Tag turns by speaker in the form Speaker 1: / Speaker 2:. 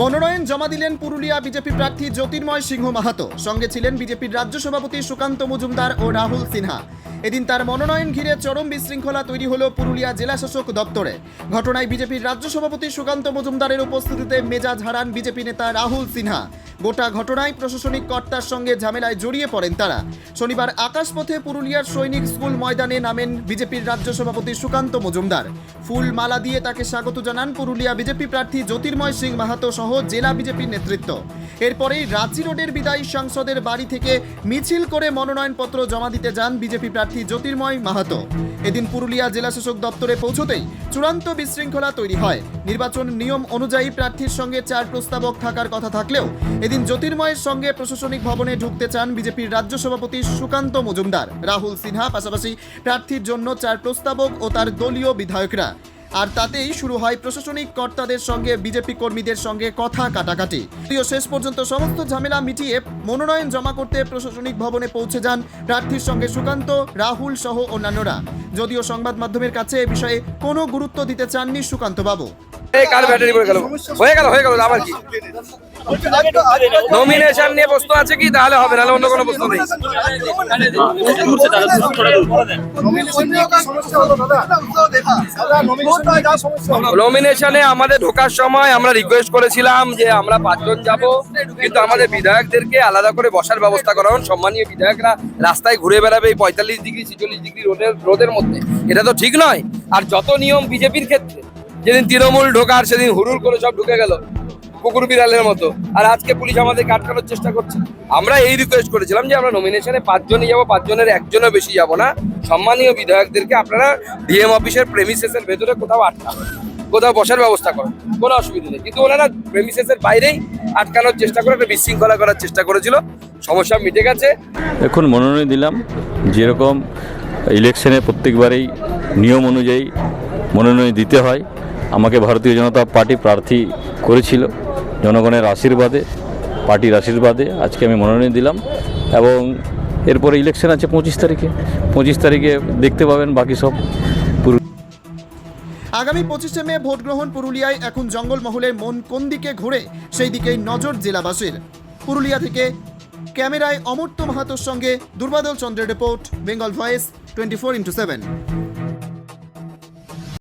Speaker 1: মনোনয়ন জমা দিলেন পুরুলিয়া বিজেপি প্রার্থী জ্যোতির্ময় সিংহ মাহাতো। সঙ্গে ছিলেন বিজেপির রাজ্য সভাপতি সুকান্ত মজুমদার ও রাহুল সিনহা। এদিন তার মনোনয়ন ঘিরে চরম বিশৃঙ্খলা তৈরি হলো পুরুলিয়া জেলা শাসক দপ্তরে। ঘটনায় বিজেপির রাজ্য সভাপতি সুকান্ত মজুমদারের উপস্থিতিতে মেজাজ হারান বিজেপি নেতা রাহুল সিনহা। গোটা ঘটনায় প্রশাসনিক কর্তার সঙ্গে ঝামেলায় জড়িয়ে পড়েন তারা। শনিবার আকাশপথে পুরুলিয়ার সৈনিক স্কুল ময়দানে নামেন বিজেপির রাজ্য সভাপতি সুকান্ত মজুমদার। ফুল মালা দিয়ে তাকে স্বাগত জানান পুরুলিয়া বিজেপি প্রার্থী জ্যোতির্ময় সিং মাহাতো সহ জেলা বিজেপির নেতৃত্ব। এরপরেই রাঁচি রোডের বিদায়ী সাংসদের বাড়ি থেকে মিছিল করে মনোনয়নপত্র জমা দিতে যান বিজেপি প্রার্থী জ্যোতির্ময় মাহাতো। এদিন পুরুলিয়া জেলা শাসক দপ্তরে পৌঁছতেই চূড়ান্ত বিশৃঙ্খলা তৈরি হয়। নির্বাচন নিয়ম অনুযায়ী প্রার্থীর সঙ্গে চার প্রস্তাবক থাকার কথা থাকলেও এদিন জ্যোতির্ময়ের সঙ্গে প্রশাসনিক ভবনে ঢুকতে চান বিজেপির রাজ্য সভাপতি সুকান্ত মজুমদার। রাহুল সিনহা পাশাপাশি প্রার্থীর জন্য চার প্রস্তাবক ও তার দলীয় বিধায়করা। আর তাতেই শুরু হয় প্রশাসনিক কর্তাদের সঙ্গে, বিজেপি কর্মীদের সঙ্গে কথা কাটাকাটি। যদিও শেষ পর্যন্ত সমস্ত ঝামেলা মিটিয়ে মনোনয়ন জমা করতে প্রশাসনিক ভবনে পৌঁছে যান প্রার্থীর সঙ্গে সুকান্ত, রাহুল সহ অন্যান্যরা। যদিও সংবাদ মাধ্যমের কাছে এ বিষয়ে কোনো গুরুত্ব দিতে চাননি সুকান্ত বাবু
Speaker 2: এই কার ব্যাটারি পড়ে গেল? হয়ে গেল হয়ে গেল, আবার কি? নমিনেশন নিয়ে প্রশ্ন আছে কি? তাহলে হবে নাহলে অন্য কোনো প্রশ্ন নেই। নমিনেশনে আমাদের ঢোকার সময় আমরা রিকোয়েস্ট করেছিলাম যে আমরা পাঁচজন যাব, কিন্তু আমাদের বিধায়কদেরকে আলাদা করে বসার ব্যবস্থা করা হোক সম্মানীয় বিধায়করা রাস্তায় ঘুরে বেড়াবে এই পঁয়তাল্লিশ ডিগ্রি, ছিচল্লিশ ডিগ্রি রোদের রোদের মধ্যে। এটা তো ঠিক নয়। আর যত নিয়ম বিজেপির ক্ষেত্রে যেদিন তৃণমূল ঢোকার, সেদিন হুড়ুর করে সব ঢুকে গেল, কুকুর বিড়ালের মতো। আর আজকে পুলিশ আমাদেরকে আটকানোর চেষ্টা করছে। আমরা এই রিকোয়েস্ট করেছিলাম যে আমরা নমিনেশনে পাঁচজনই যাব, পাঁচজনের একজনও বেশি যাব না। সম্মানীয় বিধায়কদেরকে আপনারা ডিএম অফিসের প্রেমিসেসের ভেতরে কোথাও আটকান কোথাও বসার ব্যবস্থা করেন। কোনো অসুবিধা নেই। কিন্তু ওনারা প্রেমিসেসের বাইরেই আটকানোর চেষ্টা করে, একটা বিশৃঙ্খলা করার চেষ্টা করেছিল। সমস্যা মিটে গেছে।
Speaker 3: এখন মনোনয়ন দিলাম। যেরকম ইলেকশনে প্রত্যেকবারেই নিয়ম অনুযায়ী মনোনয়ন দিতে হয়। আমাকে ভারতীয় জনতা পার্টি প্রার্থী করেছিল জনগণের আশীর্বাদে, পার্টির আশীর্বাদে আজকে আমি মনোনয়ন দিলাম এবং এরপরে ইলেকশন আছে পঁচিশ তারিখে। পঁচিশ তারিখে দেখতে পাবেন বাকি সব।
Speaker 1: আগামী পঁচিশে মে ভোট গ্রহণ পুরুলিয়ায়, এখন জঙ্গলমহলের মন কোন দিকে ঘুরে, সেই দিকেই নজর জেলাবাসীর। পুরুলিয়া থেকে ক্যামেরায় অমর্ত্য মাহাতোর সঙ্গে দুর্বাদল চন্দ্রের report, Bengal voice, twenty four into seven.